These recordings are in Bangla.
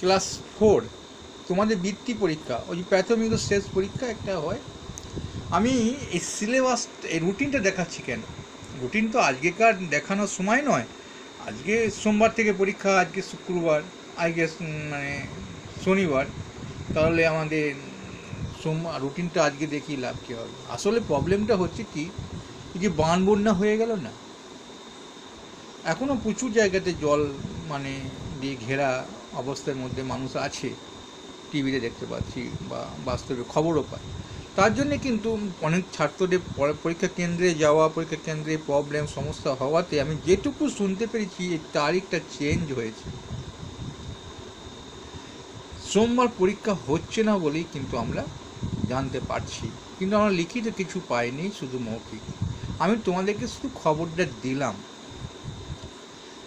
ক্লাস ফোর, তোমাদের বৃত্তি পরীক্ষা, ওই যে প্রাথমিক শেষ পরীক্ষা একটা হয়। আমি এই সিলেবাস এই রুটিনটা দেখাচ্ছি কেন? রুটিন তো আজকেকার দেখানোর সময় নয়। আজকে সোমবার থেকে পরীক্ষা, আজকে শুক্রবার, আজকে মানে শনিবার। তাহলে আমাদের সোমবার রুটিনটা আজকে দেখি লাভ কী হবে। আসলে প্রবলেমটা হচ্ছে কি যে বান বন্যা হয়ে গেল না? এখনও প্রচুর জায়গাতে জল মানে দিয়ে ঘেরা অবস্থার মধ্যে মানুষ আছে, টিভিতে দেখতে পাচ্ছি বা বাস্তবে খবরও পাই। তার জন্যে কিন্তু অনেক ছাত্রদের পরে- পরীক্ষা কেন্দ্রে যাওয়া, পরীক্ষা কেন্দ্রে প্রবলেম সমস্যা হওয়াতে আমি যেটুকু শুনতে পেরেছি এই তারিখটা চেঞ্জ হয়েছে। সোমবার পরীক্ষা হচ্ছে না বলেই কিন্তু আমরা জানতে পারছি। কিন্তু আমরা লিখিত কিছু পাইনি, শুধু মৌখিক। আমি তোমাদেরকে শুধু খবরটা দিলাম।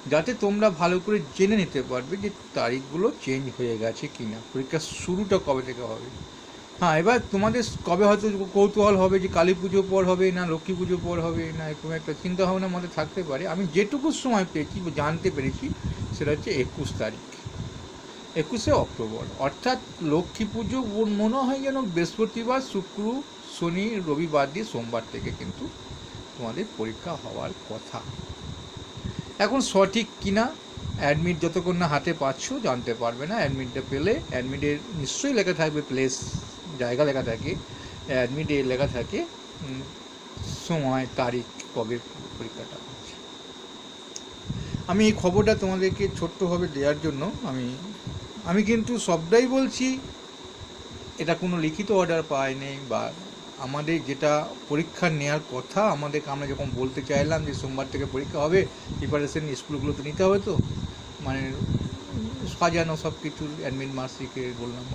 যাতে তোমরা ভালো করে জেনে নিতে পারবে যে তারিখগুলো চেঞ্জ হয়ে গেছে কি না পরীক্ষার শুরুটা কবে থেকে হবে? হ্যাঁ এবার তোমাদের কবে হয়তো কৌতূহল হবে যে কালী পুজো পর হবে না, লক্ষ্মী পুজো পর হবে না, এরকম একটা চিন্তা ভাবনা আমাদের থাকতে পারে। আমি যেটুকু সময় পেয়েছি জানতে পেরেছি, সেটা হচ্ছে একুশ তারিখ। একুশে অক্টোবর। অর্থাৎ লক্ষ্মী পুজো মনে হয় যেন বৃহস্পতিবার, শুক্র, শনি, রবিবার দিয়ে সোমবার থেকে কিন্তু তোমাদের পরীক্ষা হওয়ার কথা। এখন সঠিক কিনা? অ্যাডমিট যতক্ষণ না হাতে পাচ্ছ, জানতে পারবে না। অ্যাডমিটটা পেলে অ্যাডমিটের নিশ্চয়ই লেখা থাকবে প্লেস জায়গা লেখা থাকে। অ্যাডমিটে লেখা থাকে সময়, তারিখ, কবে পরীক্ষাটা আমি এই খবরটা তোমাদেরকে ছোট্টভাবে দেওয়ার জন্য আমি আমি কিন্তু সবটাই বলছি। এটা কোনো লিখিত অর্ডার পাইনি বা আমাদের যেটা পরীক্ষা নেওয়ার কথা, আমাদেরকে আমরা যখন বলতে চাইলাম যে সোমবার থেকে পরীক্ষা হবে প্রিপারেশন স্কুলগুলোতে নিতে হবে তো? মানে সাজানো সব কিছু অ্যাডমিট মার্কশিটে বললাম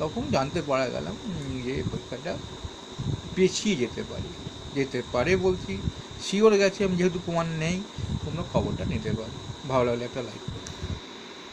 তখন জানতে পারা গেলাম যে পরীক্ষাটা পেছিয়ে যেতে পারি। যেতে পারে বলছি শিওর গেছে, আমি যেহেতু প্রমাণ নেই, তোমরা খবরটা নিতে পারো। ভালো লাগলে একটা লাইক